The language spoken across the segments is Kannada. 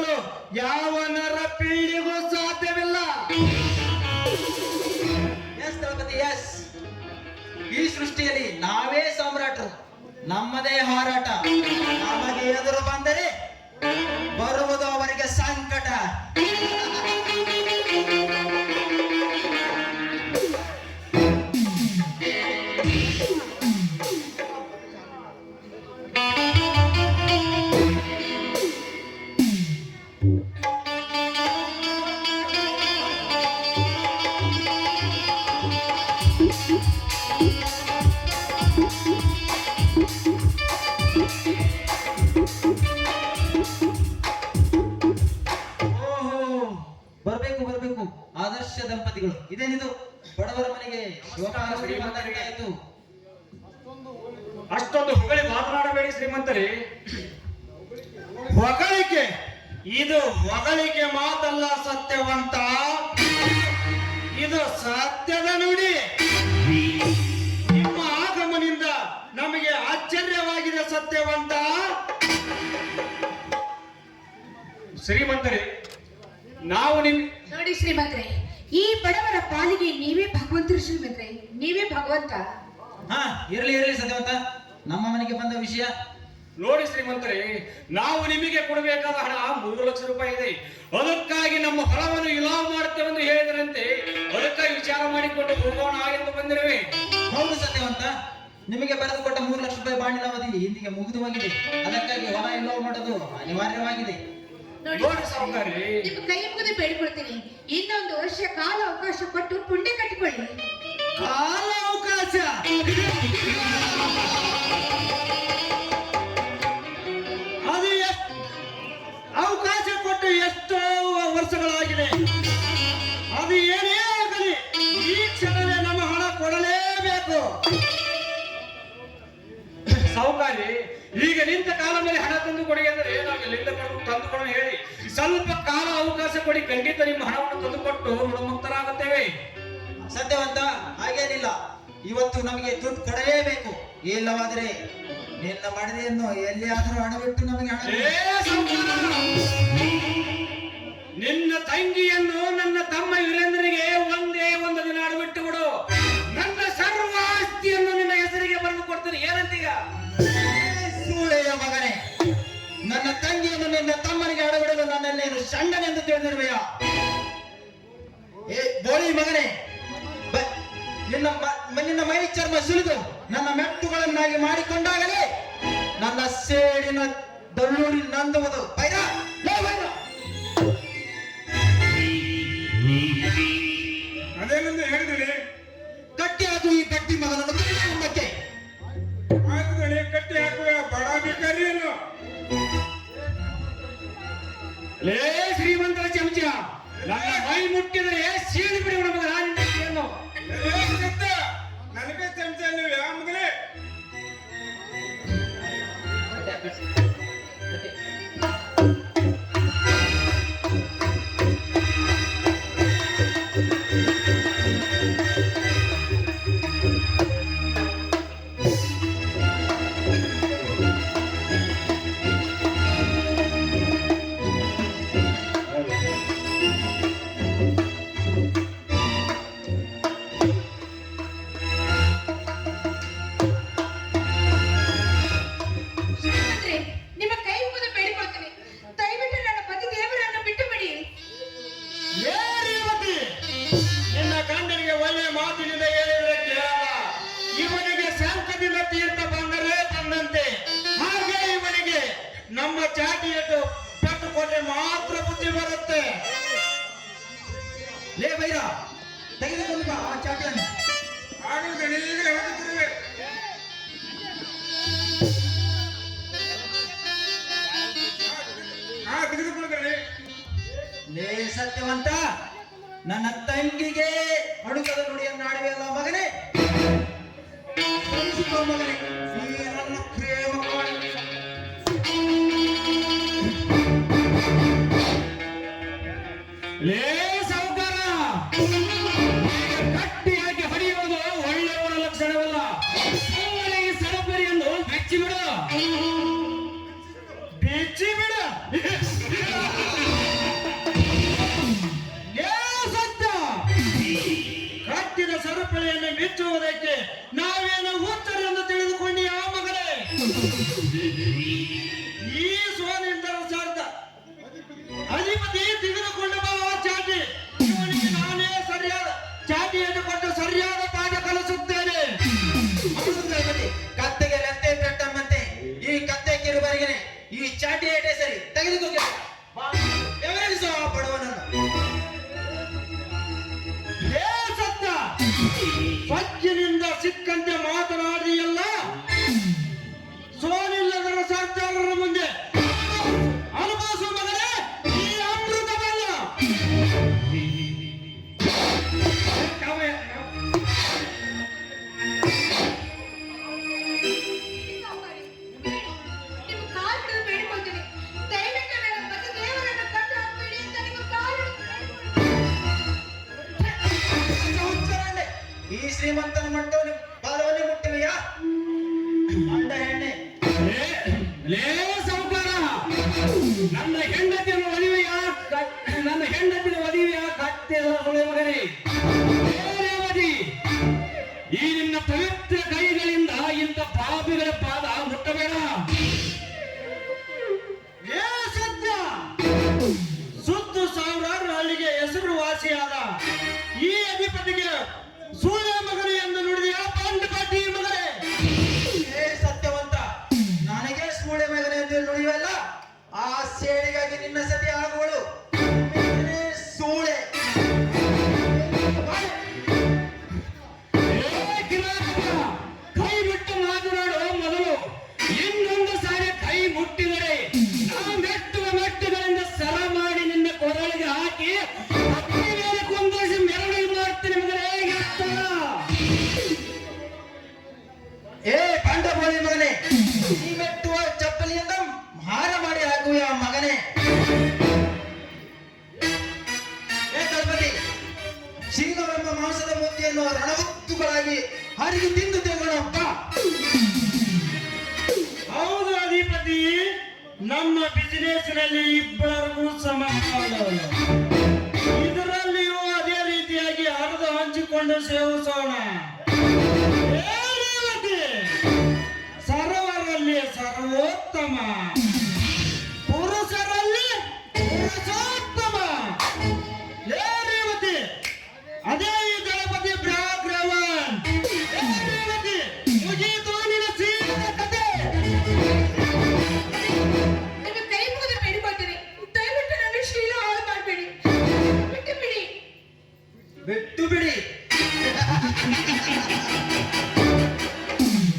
ಕಿತ್ತುಕೊಳ್ಳಲು ಯಾವ ನರ ಪೀಳಿಗೂ ಸಾಧ್ಯವಿಲ್ಲ. Yes Dalapathi, yes. ಈ ಸೃಷ್ಟಿಯಲ್ಲಿ ನಾವೇ ಸಾಮ್ರಾಟರು. ನಮ್ಮದೇ ಹಾರಾಟ. ನಮಗೆ ಎದುರು ಬಂದರೆ ಬರುವುದು ಅವರಿಗೆ ಸಂಕಟ. ಸತ್ಯದ ನುಡಿ. ನಿಮ್ಮ ಆಗಮನಿಂದ ನಮಗೆ ಆಶ್ಚರ್ಯವಾಗಿದೆ ಸತ್ಯವಂತ. ಶ್ರೀಮಂತರೇ ನಾವು ನಿಮ್ ನೋಡಿ ಶ್ರೀಮಂತರೇ ಈ ಬಡವರ ಪಾಲಿಗೆ ನೀವೇ ಭಗವಂತರು ಶ್ರೀಮಂತರೇ. ನೀವೇ ಭಗವಂತ. ಹಾ ಇರಲಿ ಇರಲಿ ಸತ್ಯವಂತ. ನಮ್ಮ ಮನೆಗೆ ಬಂದ ವಿಷಯ. ನೋಡಿ ಶ್ರೀಮಂತರೇ ನಾವು ನಿಮಗೆ ಕೊಡಬೇಕಾದ ಹಣ ಮೂರು ಲಕ್ಷ ರೂಪಾಯಿ ಇದೆ. ಅದಕ್ಕಾಗಿ ನಮ್ಮ ಹಣವನ್ನು ಇಲಾವ್ ಮಾಡುತ್ತೇವೆ ಎಂದು ಹೇಳಿದರಂತೆ ಅದಕ್ಕಾಗಿ ವಿಚಾರ ಮಾಡಿಕೊಂಡು ಹೋಗೋಣ ಎಂದು ಬಂದಿರುವೆ. ಹೌದು ಸತ್ಯವಂತ ನಿಮಗೆ ಬರೆದುಕೊಟ್ಟ ಮೂರು ಲಕ್ಷ ರೂಪಾಯಿ ಬಾಂಡಿನ ಅವಧಿ ಇಂದಿಗೆ ಮುಗಿದು ಹೋಗಿದೆ ಅದಕ್ಕಾಗಿ ಹೊಲ ಇಲಾವ್ ಮಾಡೋದು ಅನಿವಾರ್ಯವಾಗಿದೆ. ನೋಡಿ ನೋಡಿ ನಿಮ್ಮ ಕೈ ಮುಗಿದು ಬೇಡಿಕೊಳ್ತೀನಿ. ಇನ್ನೊಂದು ವರ್ಷ ಕಾಲ ಅವಕಾಶ ಕೊಟ್ಟು ಪುಂಡೆ ಕಟ್ಟಿಕೊಳ್ಳಿ. ಕಾಲ ಅವಕಾಶ! ಎಷ್ಟೋ ವರ್ಷಗಳಾಗಿದೆ. ಅದು ಏನೇ ಆಗಲಿ, ಈ ಕ್ಷಣವೇ ನಮ್ಮ ಹಣ ಕೊಡಲೇಬೇಕು. ಸಾವುಕಾರಿ, ಈಗ ನಿಂತ ಕಾಲ ಮೇಲೆ ಹಣ ತಂದು ಕೊಡಿ ಅಂದ್ರೆ ಏನಾಗಲಿ ಎಲ್ಲಿಂದ ಕೊಡು- ತಂದು ಕೊಡೋಣ ಹೇಳಿ. ಸ್ವಲ್ಪ ಕಾಲ ಅವಕಾಶ ಕೊಡಿ, ಖಂಡಿತ ನಿಮ್ಮ ಹಣವನ್ನು ತಂದುಕೊಟ್ಟು ಋಣಮುಕ್ತರಾಗುತ್ತೇವೆ. ಸತ್ಯವಂತ ಹಾಗೇನಿಲ್ಲ. ಇವತ್ತು ನಮಗೆ ದುಡ್ಡು ಕೊಡಲೇಬೇಕು. ಇಲ್ಲವಾದರೆ ನಿನ್ನ ಮಡದಿಯನ್ನು ಎಲ್ಲಿಯಾದರೂ ಅಡವಿಟ್ಟು ನಮಗೆ ಹಣ ಏ ಸಾಹುಕಾರ! ನಿನ್ನ ತಂಗಿಯನ್ನು ನನ್ನ ತಮ್ಮ ವೀರೇಂದ್ರನಿಗೆ ಒಂದೇ ಒಂದು ದಿನ ಅಡಬಿಟ್ಟು ಬಿಡು. ನನ್ನ ಸರ್ವ ಆಸ್ತಿಯನ್ನು ನಿನ್ನ ಹೆಸರಿಗೆ ಬರೆದು ಕೊಡ್ತೀನಿ. ಏನಂತೀಗ? ಸೂಳೆಯ ಮಗನೇ ನನ್ನ ತಂಗಿಯನ್ನು ನಿನ್ನ ತಮ್ಮನಿಗೆ ಅಡಬಿಡಲು ನನ್ನನ್ನೇನು ಸಣ್ಣನೆಂದು ತಿಳಿದಿರುವೆಯ? ಏ ಬೋಳಿ ಮಗನೇ ನಿನ್ನ ಮ- ನಿನ್ನ ಮೈ ಚರ್ಮ ಸುಲಿದು ನನ್ನ ಮೆಟ್ಟುಗಳನ್ನಾಗಿ ಮಾಡಿಕೊಂಡಾಗಲೇ ನನ್ನ ಸೇಡಿನ ದಳ್ಳೂರಿ ನಂದುವುದು. ಬೈರ ಅದೇನೆಂದು ಹೇಳಿದಳಿ ಕಟ್ಟಿ ಅದು ಈ ಕಟ್ಟಿ ಮಗನನ್ನು ಕುಟುಂಬಕ್ಕೆ ಆಯ್ತದಳಿ ಕಟ್ಟಿ ಹಾಕುವ ಬಡ ಭಿಕಾರಿಯನ್ನು. ಲೇ ಶ್ರೀಮಂತರ ಚಮಚ ನನ್ನ ಮೈ ಮುಟ್ಟಿದರೆ ಸೀಳಿ ಬಿಡಿ ಮಗ ನಾನು C'est bien. ಇದರಲ್ಲಿ ಇಬ್ಬರಿಗೂ ಸಮ ಇದರಲ್ಲಿಯೂ ಅದೇ ರೀತಿಯಾಗಿ ಅರ್ಧ ಹಂಚಿಕೊಂಡು ಸೇವಿಸೋಣ. ಸರ್ವರಲ್ಲಿ ಸರ್ವೋತ್ತಮ. ಬಿಟ್ಟು ಬಿಡಿ.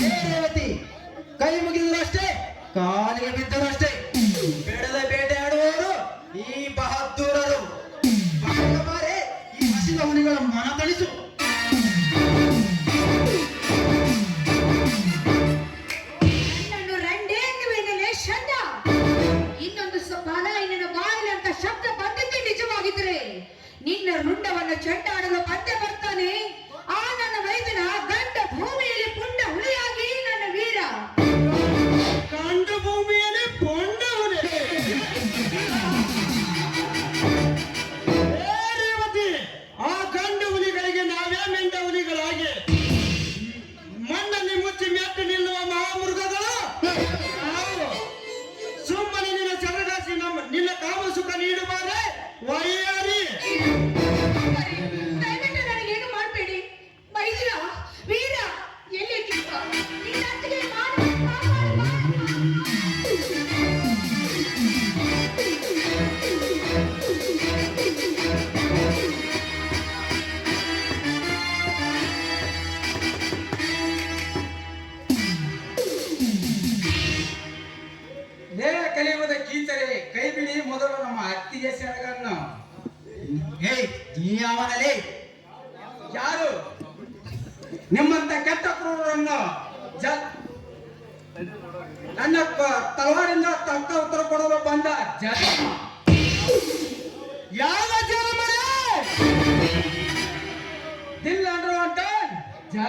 ರೇವತಿ, ಕೈ ಮುಗಿದ್ರು ಅಷ್ಟೇ, ಕಾಲಿಗೆ ಬಿದ್ದರು ಅಷ್ಟೇ. ಬೇಡದ ಬೇಟೆ ಆಡುವವರು ಈ ಬಹದ್ದೂರರು. ಬಹಳ ಈ ಹಸಿದ ಹುಲಿಗಳ ಮನ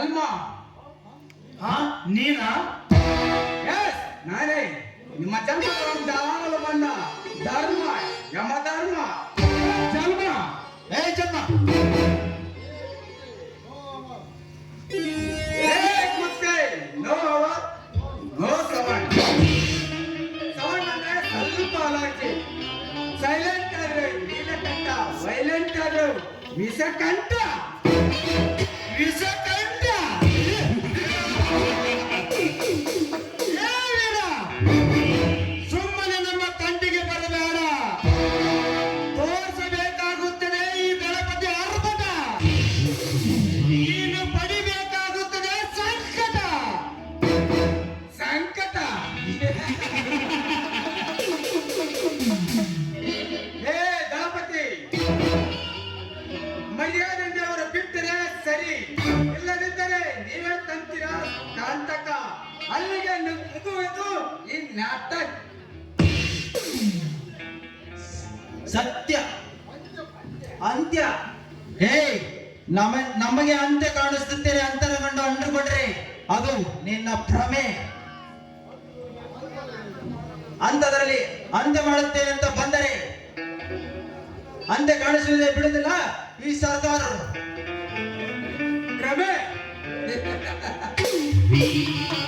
ಅಲ್ಲ ನೀನ? ನಾನೇ. ನಿಮ್ಮ ಜನ್ಮ ದಾವಣಲು ಬಂದ ಧರ್ಮ, ಯಮ ಧರ್ಮ. ಜನ್ಮ. ಏ ಜನ್ಮ. ಸೈಲೆಂಟ್ ಆದ್ರೆ ನೀಲಕಂಠ, ವೈಲೆಂಟ್ ಆದ್ರೆ ವಿಷಕಂಠ ಸತ್ಯ. ಅಂತ್ಯ. ಹೇ ನಮ, ನಮಗೆ ಅಂತ್ಯ ಕಾಣಿಸುತ್ತೀರಿ ಕಂಡು ಅಂಡುಕೊಂಡ್ರಿ ಅದು ನಿನ್ನ ಭ್ರಮೆ. ಅಂತದರಲ್ಲಿ ಅಂತ್ಯ ಮಾಡುತ್ತೇನೆ ಅಂತ ಬಂದರೆ ಅಂತ್ಯ ಕಾಣಿಸುವುದೇ ಬಿಡುದಿಲ್ಲ ಈ ಸರ್ಕಾರರು ಭ್ರಮೆ.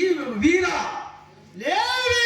ஈ வீரா. லேவி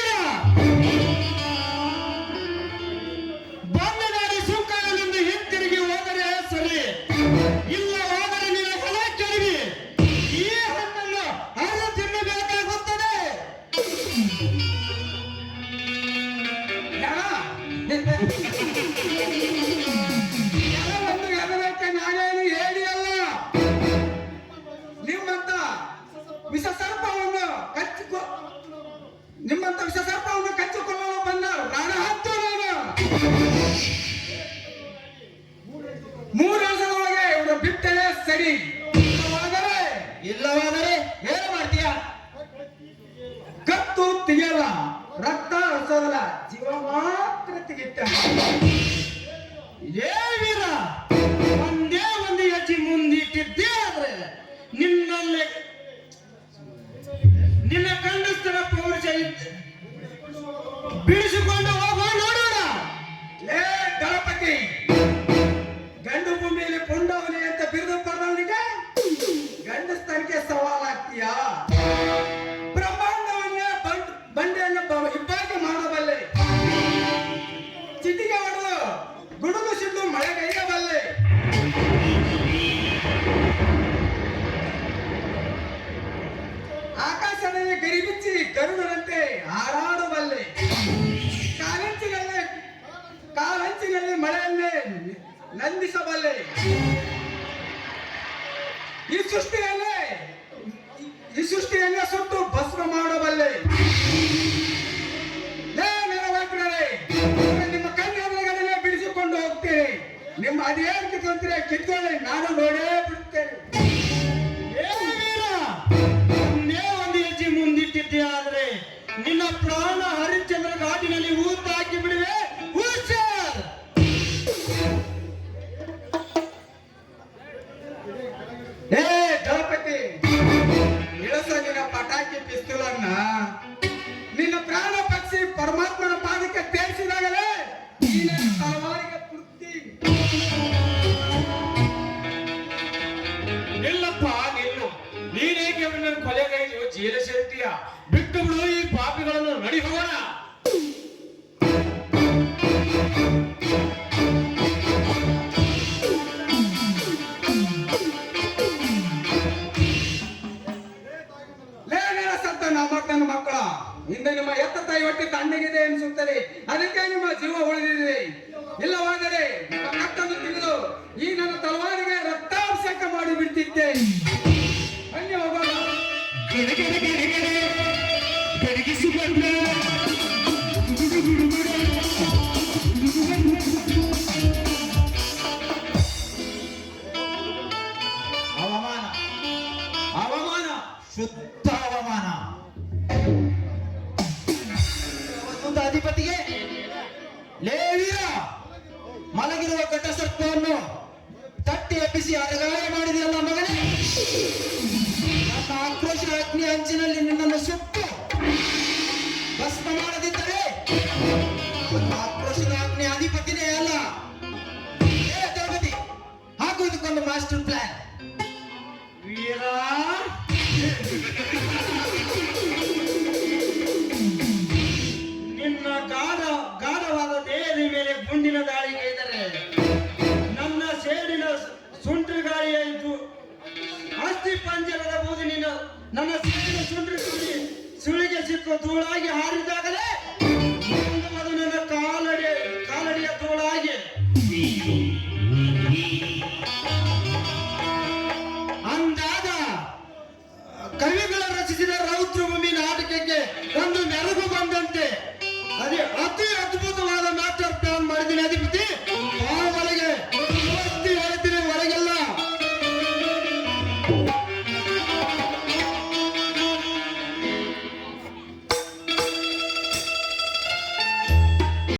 ಸೃಷ್ಟಿಯಲ್ಲೇ ಈ ಸೃಷ್ಟಿಯಲ್ಲೇ ಸುಟ್ಟು ಭಸ್ಮ ಮಾಡಬಲ್ಲೆ ನಿಮ್ಮ ಕಣ್ಣೆಗಳೇ ಬಿಡಿಸಿಕೊಂಡು ಹೋಗ್ತೀನಿ ನಿಮ್ಮ ಅದೇನು ತಂತ್ರ ಕಿತ್ತೊಳ್ಳಿ ನಾನು ನೋಡಿ ಜೀವ ಉಳಿದಿದೆ ಇಲ್ಲವಾದರೆ ಕತ್ತನ್ನು ತಿಳಿದು ಈ ನನ್ನ ತಲವಾರಿಗೆ ರಕ್ತಾಭಿಷೇಕ ಮಾಡಿ ಬಿಡ್ತಿದ್ದೆ ಅನ್ಯ ಒಬ್ಬ ಅಡಗಾಯ ಮಾಡಿದೆಯಲ್ಲ ಮಗನೇ? ನನ್ನ ಆಕ್ರೋಶ ಅಗ್ನಿ ಅಂಚಿನಲ್ಲಿ ನಿನ್ನನ್ನು ಸುಟ್ಟು ಭಸ್ಮ ಮಾಡದಿದ್ದರೆ ಆಕ್ರೋಶದ ಅಗ್ನಿ ಅಧಿಪತಿನೇ ಅಲ್ಲ. ಹಾಗೂ ಇದಕ್ಕೊಂದು ಮಾಸ್ಟರ್ ಪ್ಲಾನ್ ಧೂಳಾಗಿ ಹಾರಿದಾಗಲೇ